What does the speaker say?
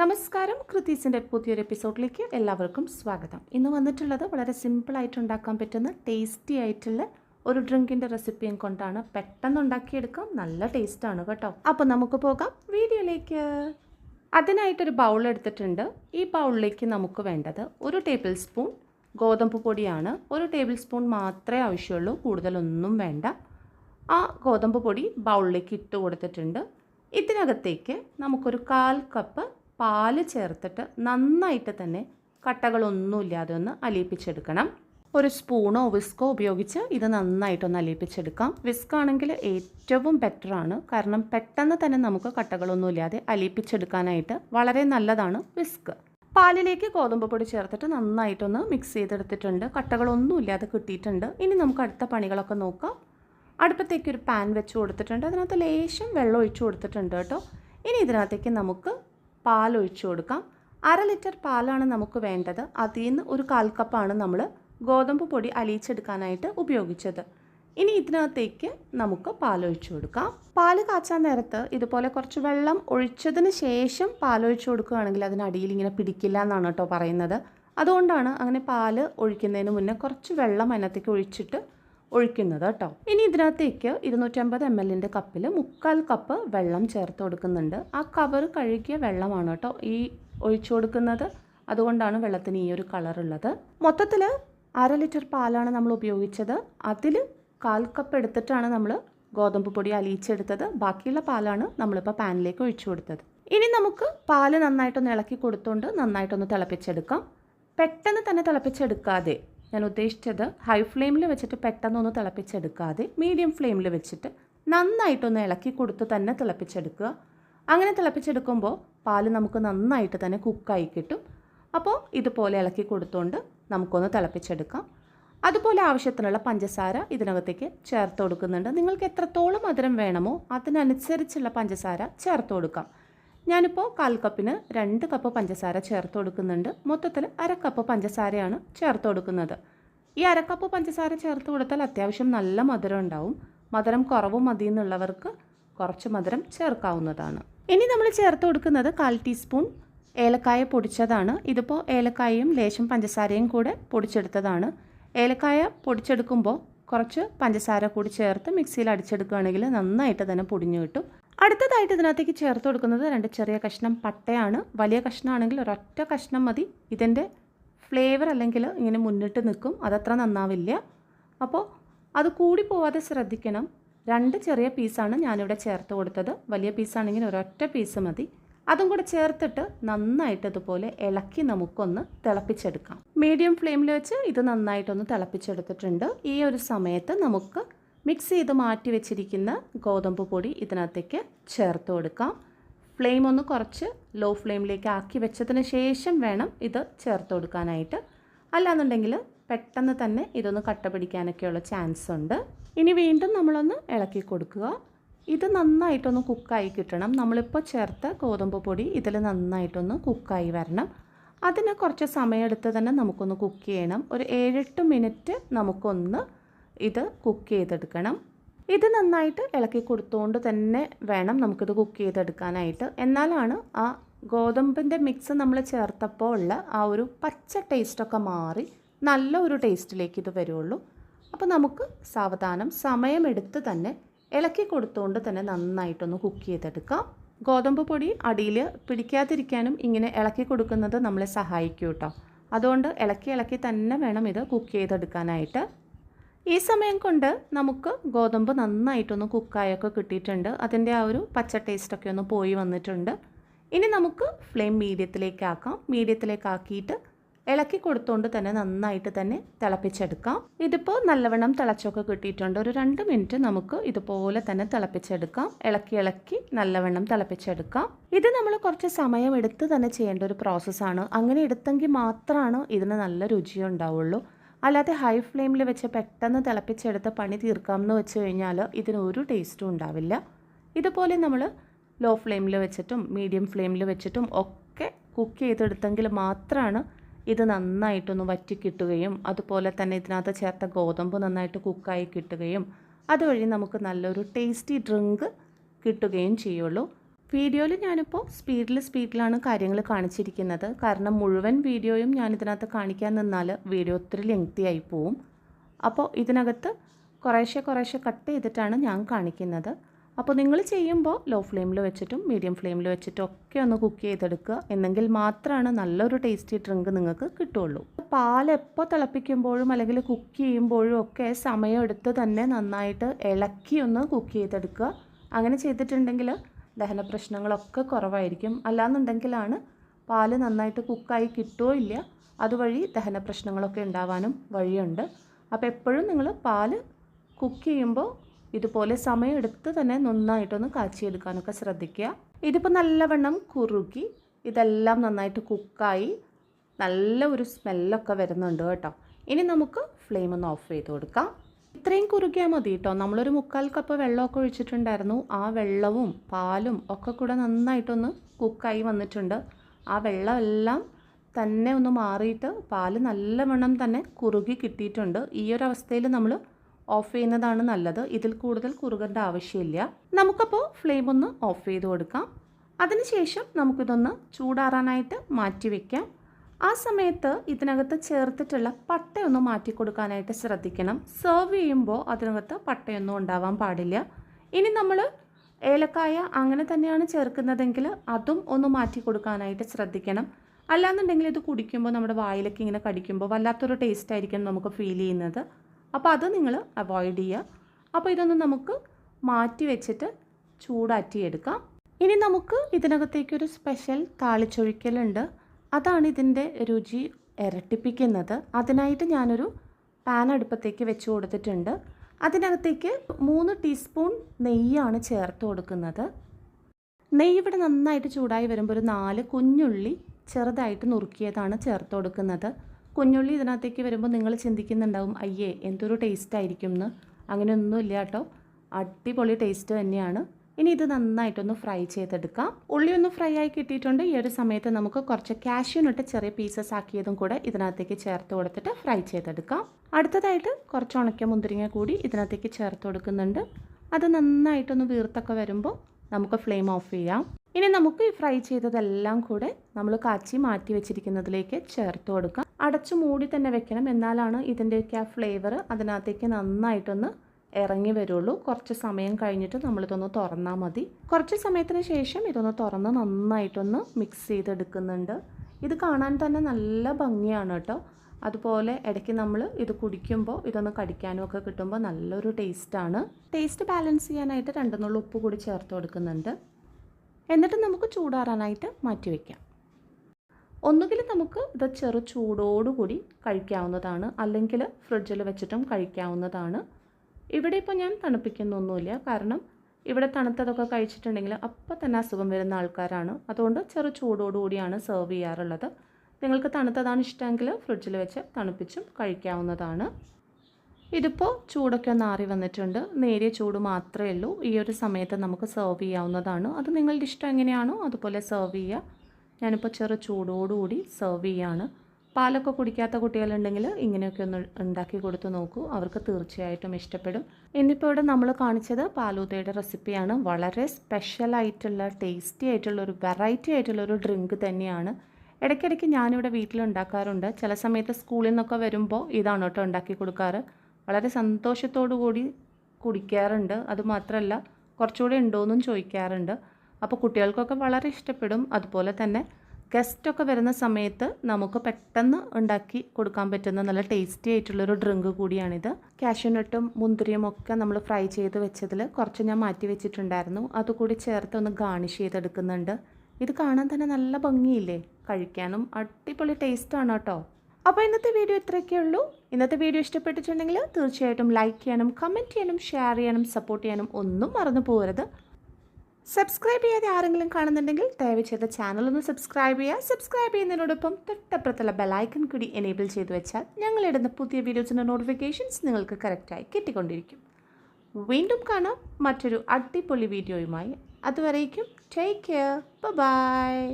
നമസ്കാരം. കൃതീസിന്റെ പുതിയൊരു എപ്പിസോഡിലേക്ക് എല്ലാവർക്കും സ്വാഗതം. ഇന്ന് വന്നിട്ടുള്ളത് വളരെ സിമ്പിളായിട്ട് ഉണ്ടാക്കാൻ പറ്റുന്ന ടേസ്റ്റി ആയിട്ടുള്ള ഒരു ഡ്രിങ്കിന്റെ റെസിപ്പിയും കൊണ്ടാണ്. പെട്ടെന്ന് ഉണ്ടാക്കിയെടുക്കാം. നല്ല ടേസ്റ്റാണ് കേട്ടോ. അപ്പോൾ നമുക്ക് പോകാം വീഡിയോയിലേക്ക്. അതിനായിട്ടൊരു ബൗൾ എടുത്തിട്ടുണ്ട്. ഈ ബൗളിലേക്ക് നമുക്ക് വേണ്ടത് ഒരു ടേബിൾ സ്പൂൺ ഗോതമ്പ് പൊടിയാണ്. ഒരു ടേബിൾ സ്പൂൺ മാത്രമേ ആവശ്യമുള്ളൂ. കൂടുതലൊന്നും വേണ്ട. ആ ഗോതമ്പ് പൊടി ബൗളിലേക്ക് ഇട്ട് കൊടുത്തിട്ടുണ്ട്. ഇതിനകത്തേക്ക് നമുക്കൊരു കാൽ കപ്പ് പാൽ ചേർത്തിട്ട് നന്നായിട്ട് തന്നെ കട്ടകളൊന്നുമില്ലാതെ ഒന്ന് അലിയിപ്പിച്ചെടുക്കണം. ഒരു സ്പൂണോ വിസ്കോ ഉപയോഗിച്ച് ഇത് നന്നായിട്ടൊന്ന് അലിയിപ്പിച്ചെടുക്കാം. വിസ്ക് ആണെങ്കിൽ ഏറ്റവും ബെറ്ററാണ് കാരണം പെട്ടെന്ന് തന്നെ നമുക്ക് കട്ടകളൊന്നുമില്ലാതെ അലിയിപ്പിച്ചെടുക്കാനായിട്ട് വളരെ നല്ലതാണ് വിസ്ക്. പാലിലേക്ക് ഗോതമ്പ് പൊടി ചേർത്തിട്ട് നന്നായിട്ടൊന്ന് മിക്സ് ചെയ്തെടുത്തിട്ടുണ്ട്. കട്ടകളൊന്നുമില്ലാതെ കിട്ടിയിട്ടുണ്ട്. ഇനി നമുക്ക് അടുത്ത പണികളൊക്കെ നോക്കാം. അടുപ്പത്തേക്ക് ഒരു പാൻ വെച്ച് കൊടുത്തിട്ടുണ്ട്. അതിനകത്ത് ലേശം വെള്ളം ഒഴിച്ചു കൊടുത്തിട്ടുണ്ട് കേട്ടോ. ഇനി ഇതിനകത്തേക്ക് നമുക്ക് പാൽ ഒഴിച്ചു കൊടുക്കാം. അര ലിറ്റർ പാലാണ് നമുക്ക് വേണ്ടത്. അതിൽ നിന്ന് ഒരു കാൽ കപ്പാണ് നമ്മൾ ഗോതമ്പ് പൊടി അലിയിച്ചെടുക്കാനായിട്ട് ഉപയോഗിച്ചത്. ഇനി ഇതിനകത്തേക്ക് നമുക്ക് പാൽ ഒഴിച്ചു കൊടുക്കാം. പാൽ കാച്ചാൻ നേരത്ത് ഇതുപോലെ കുറച്ച് വെള്ളം ഒഴിച്ചതിന് ശേഷം പാൽ ഒഴിച്ചു കൊടുക്കുകയാണെങ്കിൽ അതിനടിയിൽ ഇങ്ങനെ പിടിക്കില്ല എന്നാണ് കേട്ടോ പറയുന്നത്. അതുകൊണ്ടാണ് അങ്ങനെ പാൽ ഒഴിക്കുന്നതിന് മുന്നേ കുറച്ച് വെള്ളം അതിനകത്തേക്ക് ഒഴിച്ചിട്ട് ഒഴിക്കുന്നത് കേട്ടോ. ഇനി ഇതിനകത്തേക്ക് ഇരുന്നൂറ്റമ്പത് എം എല്ലിന്റെ കപ്പിൽ മുക്കാൽ കപ്പ് വെള്ളം ചേർത്ത് കൊടുക്കുന്നുണ്ട്. ആ കവർ കഴുകിയ വെള്ളമാണ് കേട്ടോ ഈ ഒഴിച്ചു കൊടുക്കുന്നത്. അതുകൊണ്ടാണ് വെള്ളത്തിന് ഈ ഒരു കളർ ഉള്ളത്. മൊത്തത്തിൽ അര ലിറ്റർ പാലാണ് നമ്മൾ ഉപയോഗിച്ചത്. അതിൽ കാൽ കപ്പ് എടുത്തിട്ടാണ് നമ്മൾ ഗോതമ്പ് പൊടി അലിയിച്ചെടുത്തത്. ബാക്കിയുള്ള പാലാണ് നമ്മളിപ്പോൾ പാനിലേക്ക് ഒഴിച്ചു കൊടുത്തത്. ഇനി നമുക്ക് പാൽ നന്നായിട്ടൊന്ന് ഇളക്കി കൊടുത്തുകൊണ്ട് നന്നായിട്ടൊന്ന് തിളപ്പിച്ചെടുക്കാം. പെട്ടെന്ന് തന്നെ തിളപ്പിച്ചെടുക്കാതെ ഞാൻ ഉദ്ദേശിച്ചത് ഹൈ ഫ്ലെയിമിൽ വെച്ചിട്ട് പെട്ടെന്നൊന്ന് തിളപ്പിച്ചെടുക്കാതെ മീഡിയം ഫ്ലെയിമിൽ വെച്ചിട്ട് നന്നായിട്ടൊന്ന് ഇളക്കി കൊടുത്ത് തന്നെ തിളപ്പിച്ചെടുക്കുക. അങ്ങനെ തിളപ്പിച്ചെടുക്കുമ്പോൾ പാൽ നമുക്ക് നന്നായിട്ട് തന്നെ കുക്കായി കിട്ടും. അപ്പോൾ ഇതുപോലെ ഇളക്കി കൊടുത്തുകൊണ്ട് നമുക്കൊന്ന് തിളപ്പിച്ചെടുക്കാം. അതുപോലെ ആവശ്യത്തിനുള്ള പഞ്ചസാര ഇതിനകത്തേക്ക് ചേർത്ത് കൊടുക്കുന്നുണ്ട്. നിങ്ങൾക്ക് എത്രത്തോളം മധുരം വേണമോ അതിനനുസരിച്ചുള്ള പഞ്ചസാര ചേർത്ത് കൊടുക്കാം. ഞാനിപ്പോൾ കാൽ കപ്പിന് രണ്ട് കപ്പ് പഞ്ചസാര ചേർത്ത് കൊടുക്കുന്നുണ്ട്. മൊത്തത്തിൽ അര കപ്പ് പഞ്ചസാരയാണ് ചേർത്ത് കൊടുക്കുന്നത്. ഈ അര കപ്പ് പഞ്ചസാര ചേർത്ത് കൊടുത്താൽ അത്യാവശ്യം നല്ല മധുരം ഉണ്ടാവും. മധുരം കുറവ് മതി എന്നുള്ളവർക്ക് കുറച്ച് മധുരം ചേർക്കാവുന്നതാണ്. ഇനി നമ്മൾ ചേർത്ത് കൊടുക്കുന്നത് കാൽ ടീസ്പൂൺ ഏലക്കായ പൊടിച്ചതാണ്. ഇതിപ്പോൾ ഏലക്കായയും ലേശം പഞ്ചസാരയും കൂടെ പൊടിച്ചെടുത്തതാണ്. ഏലക്കായ പൊടിച്ചെടുക്കുമ്പോൾ കുറച്ച് പഞ്ചസാര കൂടി ചേർത്ത് മിക്സിയിൽ അടിച്ചെടുക്കുകയാണെങ്കിൽ നന്നായിട്ട് തന്നെ പൊടിഞ്ഞു കിട്ടും. അടുത്തതായിട്ട് ഇതിനകത്തേക്ക് ചേർത്ത് കൊടുക്കുന്നത് രണ്ട് ചെറിയ കഷ്ണം പട്ടയാണ്. വലിയ കഷ്ണമാണെങ്കിൽ ഒരൊറ്റ കഷ്ണം മതി. ഇതിന്റെ ഫ്ലേവർ അല്ലെങ്കിൽ ഇങ്ങനെ മുന്നിട്ട് നിൽക്കും. അതത്ര നന്നാവില്ല. അപ്പോൾ അത് കൂടി പോവാതെ ശ്രദ്ധിക്കണം. രണ്ട് ചെറിയ പീസാണ് ഞാനിവിടെ ചേർത്ത് കൊടുത്തത്. വലിയ പീസാണെങ്കിൽ ഒരൊറ്റ പീസ് മതി. അതും കൂടെ ചേർത്തിട്ട് നന്നായിട്ട് ഇതുപോലെ ഇളക്കി നമുക്കൊന്ന് തിളപ്പിച്ചെടുക്കാം. മീഡിയം ഫ്ലെയിമിൽ വെച്ച് ഇത് നന്നായിട്ടൊന്ന് തിളപ്പിച്ചെടുത്തിട്ടുണ്ട്. ഈ ഒരു സമയത്ത് നമുക്ക് മിക്സ് ചെയ്ത് മാറ്റി വെച്ചിരിക്കുന്ന ഗോതമ്പ് പൊടി ഇതിനകത്തേക്ക് ചേർത്ത് കൊടുക്കാം. ഫ്ലെയിം ഒന്ന് കുറച്ച് ലോ ഫ്ലെയിമിലേക്ക് ആക്കി വെച്ചതിന് ശേഷം വേണം ഇത് ചേർത്ത് കൊടുക്കാനായിട്ട്. അല്ലാന്നുണ്ടെങ്കിൽ പെട്ടെന്ന് തന്നെ ഇതൊന്ന് കട്ട പിടിക്കാനൊക്കെയുള്ള ചാൻസ് ഉണ്ട്. ഇനി വീണ്ടും നമ്മളൊന്ന് ഇളക്കി കൊടുക്കുക. ഇത് നന്നായിട്ടൊന്ന് കുക്കായി കിട്ടണം. നമ്മളിപ്പോൾ ചേർത്ത ഗോതമ്പ് പൊടി ഇതിൽ നന്നായിട്ടൊന്ന് കുക്കായി വരണം. അതിന് കുറച്ച് സമയമെടുത്ത് തന്നെ നമുക്കൊന്ന് കുക്ക് ചെയ്യണം. ഒരു ഏഴെട്ട് മിനിറ്റ് നമുക്കൊന്ന് ഇത് കുക്ക് ചെയ്തെടുക്കണം. ഇത് നന്നായിട്ട് ഇളക്കി കൊടുത്തുകൊണ്ട് തന്നെ വേണം നമുക്കിത് കുക്ക് ചെയ്തെടുക്കാനായിട്ട്. എന്നാലാണ് ആ ഗോതമ്പിന്റെ മിക്സ് നമ്മൾ ചേർത്തപ്പോൾ ഉള്ള ആ ഒരു പച്ച ടേസ്റ്റൊക്കെ മാറി നല്ല ഒരു ടേസ്റ്റിലേക്ക് ഇത് വരുള്ളൂ. അപ്പോൾ നമുക്ക് സാവധാനം സമയമെടുത്ത് തന്നെ ഇളക്കി കൊടുത്തുകൊണ്ട് തന്നെ നന്നായിട്ടൊന്ന് കുക്ക് ചെയ്തെടുക്കാം. ഗോതമ്പ് പൊടി അടിയിൽ പിടിക്കാതിരിക്കാനും ഇങ്ങനെ ഇളക്കി കൊടുക്കുന്നത് നമ്മളെ സഹായിക്കും കേട്ടോ. അതുകൊണ്ട് ഇളക്കി ഇളക്കി തന്നെ വേണം ഇത് കുക്ക് ചെയ്തെടുക്കാനായിട്ട്. ഈ സമയം കൊണ്ട് നമുക്ക് ഗോതമ്പ് നന്നായിട്ടൊന്ന് കുക്കായൊക്കെ കിട്ടിയിട്ടുണ്ട്. അതിന്റെ ആ ഒരു പച്ച ടേസ്റ്റൊക്കെ ഒന്ന് പോയി വന്നിട്ടുണ്ട്. ഇനി നമുക്ക് ഫ്ലെയിം മീഡിയത്തിലേക്കാക്കാം മീഡിയത്തിലേക്കാക്കിയിട്ട് ഇളക്കി കൊടുത്തുകൊണ്ട് തന്നെ നന്നായിട്ട് തന്നെ തിളപ്പിച്ചെടുക്കാം. ഇതിപ്പോൾ നല്ലവണ്ണം തിളച്ചൊക്കെ കിട്ടിയിട്ടുണ്ട്. ഒരു രണ്ട് മിനിറ്റ് നമുക്ക് ഇതുപോലെ തന്നെ തിളപ്പിച്ചെടുക്കാം. ഇളക്കി ഇളക്കി നല്ലവണ്ണം തിളപ്പിച്ചെടുക്കാം. ഇത് നമ്മൾ കുറച്ച് സമയം എടുത്ത് തന്നെ ചെയ്യേണ്ട ഒരു പ്രോസസ്സാണ് അങ്ങനെ എടുത്തെങ്കിൽ മാത്രമാണ് ഇതിന് നല്ല രുചി ഉണ്ടാവുള്ളൂ. അല്ലാതെ ഹൈ ഫ്ലെയിമിൽ വെച്ച് പെട്ടെന്ന് തിളപ്പിച്ചെടുത്ത് പണി തീർക്കാം എന്ന് വെച്ച് കഴിഞ്ഞാൽ ഇതിന് ഒരു ടേസ്റ്റും ഉണ്ടാവില്ല. ഇതുപോലെ നമ്മൾ ലോ ഫ്ലെയിമിൽ വെച്ചിട്ടും മീഡിയം ഫ്ലെയിമിൽ വെച്ചിട്ടും ഒക്കെ കുക്ക് ചെയ്തെടുത്തെങ്കിൽ മാത്രമാണ് ഇത് നന്നായിട്ടൊന്ന് വറ്റി കിട്ടുകയും അതുപോലെ തന്നെ ഇതിനകത്ത് ചേർത്ത ഗോതമ്പ് നന്നായിട്ട് കുക്കായി കിട്ടുകയും അതുവഴി നമുക്ക് നല്ലൊരു ടേസ്റ്റി ഡ്രിങ്ക് കിട്ടുകയും ചെയ്യുള്ളൂ. വീഡിയോയിൽ ഞാനിപ്പോൾ സ്പീഡിൽ സ്പീഡിലാണ് കാര്യങ്ങൾ കാണിച്ചിരിക്കുന്നത്. കാരണം മുഴുവൻ വീഡിയോയും ഞാൻ ഇതിനകത്ത് കാണിക്കാൻ നിന്നാൽ വീഡിയോ ഒത്തിരി ലെങ്തി ആയി പോവും. അപ്പോൾ ഇതിനകത്ത് കുറേശ്ശെ കുറേശ്ശെ കട്ട് ചെയ്തിട്ടാണ് ഞാൻ കാണിക്കുന്നത്. അപ്പോൾ നിങ്ങൾ ചെയ്യുമ്പോൾ ലോ ഫ്ലെയിമിൽ വെച്ചിട്ടും മീഡിയം ഫ്ലെയിമിൽ വെച്ചിട്ടും ഒക്കെ ഒന്ന് കുക്ക് ചെയ്തെടുക്കുക. എന്നെങ്കിൽ മാത്രമാണ് നല്ലൊരു ടേസ്റ്റി ഡ്രിങ്ക് നിങ്ങൾക്ക് കിട്ടുള്ളൂ. പാൽ എപ്പോൾ തിളപ്പിക്കുമ്പോഴും അല്ലെങ്കിൽ കുക്ക് ചെയ്യുമ്പോഴും ഒക്കെ സമയമെടുത്ത് തന്നെ നന്നായിട്ട് ഇളക്കി ഒന്ന് കുക്ക് ചെയ്തെടുക്കുക. അങ്ങനെ ചെയ്തിട്ടുണ്ടെങ്കിൽ ദഹന പ്രശ്നങ്ങളൊക്കെ കുറവായിരിക്കും. അല്ലാന്നുണ്ടെങ്കിലാണ് പാൽ നന്നായിട്ട് കുക്കായി കിട്ടുമോ ഇല്ല അതുവഴി ദഹന പ്രശ്നങ്ങളൊക്കെ ഉണ്ടാവാനും വഴിയുണ്ട്. അപ്പോൾ എപ്പോഴും നിങ്ങൾ പാൽ കുക്ക് ചെയ്യുമ്പോൾ ഇതുപോലെ സമയമെടുത്ത് തന്നെ നന്നായിട്ടൊന്ന് കാച്ചിയെടുക്കാനൊക്കെ ശ്രദ്ധിക്കുക. ഇതിപ്പോൾ നല്ലവണ്ണം കുറുകി ഇതെല്ലാം നന്നായിട്ട് കുക്കായി നല്ല ഒരു സ്മെല്ലൊക്കെ വരുന്നുണ്ട് കേട്ടോ. ഇനി നമുക്ക് ഫ്ലെയിം ഒന്ന് ഓഫ് ചെയ്ത് കൊടുക്കാം. ഇത്രയും കുറുകിയാൽ മതി കേട്ടോ നമ്മളൊരു മുക്കാൽ കപ്പ് വെള്ളമൊക്കെ ഒഴിച്ചിട്ടുണ്ടായിരുന്നു. ആ വെള്ളവും പാലും ഒക്കെ കൂടെ നന്നായിട്ടൊന്ന് കുക്കായി വന്നിട്ടുണ്ട്. ആ വെള്ളമെല്ലാം തന്നെ ഒന്ന് മാറിയിട്ട് പാൽ നല്ലവണ്ണം തന്നെ കുറുകി കിട്ടിയിട്ടുണ്ട്. ഈ ഒരു അവസ്ഥയിൽ നമ്മൾ ഓഫ് ചെയ്യുന്നതാണ് നല്ലത്. ഇതിൽ കൂടുതൽ കുറുകേണ്ട ആവശ്യമില്ല. നമുക്കപ്പോൾ ഫ്ലെയിം ഒന്ന് ഓഫ് ചെയ്ത് കൊടുക്കാം. അതിനുശേഷം നമുക്കിതൊന്ന് ചൂടാറാനായിട്ട് മാറ്റി വയ്ക്കാം ആ സമയത്ത് ഇതിനകത്ത് ചേർത്തിട്ടുള്ള പട്ടയൊന്ന് മാറ്റി കൊടുക്കാനായിട്ട് ശ്രദ്ധിക്കണം. സെർവ് ചെയ്യുമ്പോൾ അതിനകത്ത് പട്ടയൊന്നും ഉണ്ടാവാൻ പാടില്ല. ഇനി നമ്മൾ ഏലക്കായ അങ്ങനെ തന്നെയാണ് ചേർക്കുന്നതെങ്കിൽ അതും ഒന്ന് മാറ്റി കൊടുക്കാനായിട്ട് ശ്രദ്ധിക്കണം. അല്ലാന്നുണ്ടെങ്കിൽ ഇത് കുടിക്കുമ്പോൾ നമ്മുടെ വായിലൊക്കെ ഇങ്ങനെ കടിക്കുമ്പോൾ വല്ലാത്തൊരു ടേസ്റ്റ് ആയിരിക്കും നമുക്ക് ഫീൽ ചെയ്യുന്നത്. അപ്പോൾ അത് നിങ്ങൾ അവോയ്ഡ് ചെയ്യുക. അപ്പോൾ ഇതൊന്ന് നമുക്ക് മാറ്റി വെച്ചിട്ട് ചൂടാറ്റിയെടുക്കാം. ഇനി നമുക്ക് ഇതിനകത്തേക്കൊരു സ്പെഷ്യൽ താളിച്ചൊഴിക്കലുണ്ട്. അതാണ് ഇതിന്റെ രുചി ഇരട്ടിപ്പിക്കുന്നത്. അതിനായിട്ട് ഞാനൊരു പാൻ അടുപ്പത്തേക്ക് വെച്ച് കൊടുത്തിട്ടുണ്ട്. അതിനകത്തേക്ക് മൂന്ന് ടീസ്പൂൺ നെയ്യാണ് ചേർത്ത് കൊടുക്കുന്നത്. നെയ്യ് ഇവിടെ നന്നായിട്ട് ചൂടായി വരുമ്പോൾ ഒരു നാല് കുഞ്ഞുള്ളി ചെറുതായിട്ട് നുറുക്കിയതാണ് ചേർത്ത് കൊടുക്കുന്നത്. കുഞ്ഞുള്ളി ഇതിനകത്തേക്ക് വരുമ്പോൾ നിങ്ങൾ ചിന്തിക്കുന്നുണ്ടാവും അയ്യേ എന്തൊരു ടേസ്റ്റ് ആയിരിക്കും എന്ന് അങ്ങനെയൊന്നുമില്ല കേട്ടോ. അടിപൊളി ടേസ്റ്റ് തന്നെയാണ്. ഇനി ഇത് നന്നായിട്ടൊന്ന് ഫ്രൈ ചെയ്തെടുക്കാം. ഉള്ളി ഒന്ന് ഫ്രൈ ആയി കിട്ടിയിട്ടുണ്ട്. ഈ ഒരു സമയത്ത് നമുക്ക് കുറച്ച് കാഷ്യൂനിട്ട് ചെറിയ പീസസ് ആക്കിയതും കൂടെ ഇതിനകത്തേക്ക് ചേർത്ത് കൊടുത്തിട്ട് ഫ്രൈ ചെയ്തെടുക്കാം. അടുത്തതായിട്ട് കുറച്ച് ഉണക്ക മുന്തിരിങ്ങ കൂടി ഇതിനകത്തേക്ക് ചേർത്ത് കൊടുക്കുന്നുണ്ട്. അത് നന്നായിട്ടൊന്ന് വീർത്തൊക്കെ വരുമ്പോൾ നമുക്ക് ഫ്ലെയിം ഓഫ് ചെയ്യാം. ഇനി നമുക്ക് ഈ ഫ്രൈ ചെയ്തതെല്ലാം കൂടെ നമ്മൾ കാച്ചി മാറ്റി വെച്ചിരിക്കുന്നതിലേക്ക് ചേർത്ത് കൊടുക്കാം. അടച്ചു മൂടി തന്നെ വെക്കണം. എന്നാലാണ് ഇതിന്റെയൊക്കെ ആ ഫ്ലേവർ അതിനകത്തേക്ക് നന്നായിട്ടൊന്ന് ഇറങ്ങി വരുള്ളൂ. കുറച്ച് സമയം കഴിഞ്ഞിട്ട് നമ്മളിതൊന്ന് തുറന്നാൽ മതി. കുറച്ച് സമയത്തിന് ശേഷം ഇതൊന്ന് തുറന്ന് നന്നായിട്ടൊന്ന് മിക്സ് ചെയ്തെടുക്കുന്നുണ്ട്. ഇത് കാണാൻ തന്നെ നല്ല ഭംഗിയാണ് കേട്ടോ. അതുപോലെ ഇടയ്ക്ക് നമ്മൾ ഇത് കുടിക്കുമ്പോൾ ഇതൊന്ന് കടിക്കാനും ഒക്കെ കിട്ടുമ്പോൾ നല്ലൊരു ടേസ്റ്റാണ്. ടേസ്റ്റ് ബാലൻസ് ചെയ്യാനായിട്ട് രണ്ടെന്നുള്ള ഉപ്പ് കൂടി ചേർത്ത് കൊടുക്കുന്നുണ്ട്. എന്നിട്ട് നമുക്ക് ചൂടാറാനായിട്ട് മാറ്റി വയ്ക്കാം ഒന്നുകിൽ നമുക്ക് ഇത് ചെറു ചൂടോടുകൂടി കഴിക്കാവുന്നതാണ്. അല്ലെങ്കിൽ ഫ്രിഡ്ജിൽ വെച്ചിട്ടും കഴിക്കാവുന്നതാണ്. ഇവിടെ ഇപ്പോൾ ഞാൻ തണുപ്പിക്കുന്നൊന്നുമില്ല. കാരണം ഇവിടെ തണുത്തതൊക്കെ കഴിച്ചിട്ടുണ്ടെങ്കിൽ അപ്പോൾ തന്നെ അസുഖം വരുന്ന ആൾക്കാരാണ്. അതുകൊണ്ട് ചെറു ചൂടോടുകൂടിയാണ് സെർവ് ചെയ്യാറുള്ളത്. നിങ്ങൾക്ക് തണുത്തതാണ് ഇഷ്ടമെങ്കിൽ ഫ്രിഡ്ജിൽ വെച്ച് തണുപ്പിച്ചും കഴിക്കാവുന്നതാണ്. ഇതിപ്പോൾ ചൂടൊക്കെ ഒന്ന് ആറി വന്നിട്ടുണ്ട്. നേരിയ ചൂട് മാത്രമേ ഉള്ളൂ. ഈ ഒരു സമയത്ത് നമുക്ക് സെർവ് ചെയ്യാവുന്നതാണ്. അത് നിങ്ങളുടെ ഇഷ്ടം എങ്ങനെയാണോ അതുപോലെ സെർവ് ചെയ്യുക. ഞാനിപ്പോൾ ചെറു ചൂടോടുകൂടി സെർവ് ചെയ്യാണ് പാലൊക്കെ കുടിക്കാത്ത കുട്ടികളുണ്ടെങ്കിൽ ഇങ്ങനെയൊക്കെ ഒന്ന് ഉണ്ടാക്കി കൊടുത്ത് നോക്കൂ. അവർക്ക് തീർച്ചയായിട്ടും ഇഷ്ടപ്പെടും. ഇന്നിപ്പോൾ ഇവിടെ നമ്മൾ കാണിച്ചത് പാലൂതയുടെ റെസിപ്പിയാണ്. വളരെ സ്പെഷ്യലായിട്ടുള്ള ടേസ്റ്റി ആയിട്ടുള്ള ഒരു വെറൈറ്റി ആയിട്ടുള്ള ഒരു ഡ്രിങ്ക് തന്നെയാണ്. ഇടയ്ക്കിടയ്ക്ക് ഞാനിവിടെ വീട്ടിലുണ്ടാക്കാറുണ്ട് ചില സമയത്ത് സ്കൂളിൽ നിന്നൊക്കെ വരുമ്പോൾ ഇതാണ് കേട്ടോ ഉണ്ടാക്കി കൊടുക്കാറ്. വളരെ സന്തോഷത്തോടു കൂടി കുടിക്കാറുണ്ട്. അതുമാത്രമല്ല കുറച്ചുകൂടി ഉണ്ടോയെന്നും ചോദിക്കാറുണ്ട്. അപ്പോൾ കുട്ടികൾക്കൊക്കെ വളരെ ഇഷ്ടപ്പെടും. അതുപോലെ തന്നെ ഗസ്റ്റൊക്കെ വരുന്ന സമയത്ത് നമുക്ക് പെട്ടെന്ന് ഉണ്ടാക്കി കൊടുക്കാൻ പറ്റുന്ന നല്ല ടേസ്റ്റി ആയിട്ടുള്ളൊരു ഡ്രിങ്ക് കൂടിയാണിത്. കാഷ്യൂനട്ടും മുന്തിരിയും ഒക്കെ നമ്മൾ ഫ്രൈ ചെയ്ത് വെച്ചതിൽ കുറച്ച് ഞാൻ മാറ്റി വെച്ചിട്ടുണ്ടായിരുന്നു. അതുകൂടി ചേർത്ത് ഒന്ന് ഗാർണിഷ് ചെയ്തെടുക്കുന്നുണ്ട്. ഇത് കാണാൻ തന്നെ നല്ല ഭംഗിയില്ലേ? കഴിക്കാനും അടിപൊളി ടേസ്റ്റാണ് കേട്ടോ അപ്പോൾ ഇന്നത്തെ വീഡിയോ ഇത്രയൊക്കെ ഉള്ളൂ. ഇന്നത്തെ വീഡിയോ ഇഷ്ടപ്പെട്ടിട്ടുണ്ടെങ്കിൽ തീർച്ചയായിട്ടും ലൈക്ക് ചെയ്യാനും കമന്റ് ചെയ്യാനും ഷെയർ ചെയ്യാനും സപ്പോർട്ട് ചെയ്യാനും ഒന്നും മറന്നു പോകരുത്. സബ്സ്ക്രൈബ് ചെയ്യാതെ ആരെങ്കിലും കാണുന്നുണ്ടെങ്കിൽ ദയവ് ചെയ്ത ചാനൽ ഒന്ന് സബ്സ്ക്രൈബ് ചെയ്യുക. സബ്സ്ക്രൈബ് ചെയ്യുന്നതിനോടൊപ്പം തൊട്ടപ്പുറത്തുള്ള ബെലൈക്കൺ കൂടി എനേബിൾ ചെയ്തു വെച്ചാൽ ഞങ്ങളിടുന്ന പുതിയ വീഡിയോസിന്റെ നോട്ടിഫിക്കേഷൻസ് നിങ്ങൾക്ക് കറക്റ്റായി കിട്ടിക്കൊണ്ടിരിക്കും. വീണ്ടും കാണാം മറ്റൊരു അടിപൊളി വീഡിയോയുമായി അതുവരേക്കും ടേക്ക് കെയർ ബൈ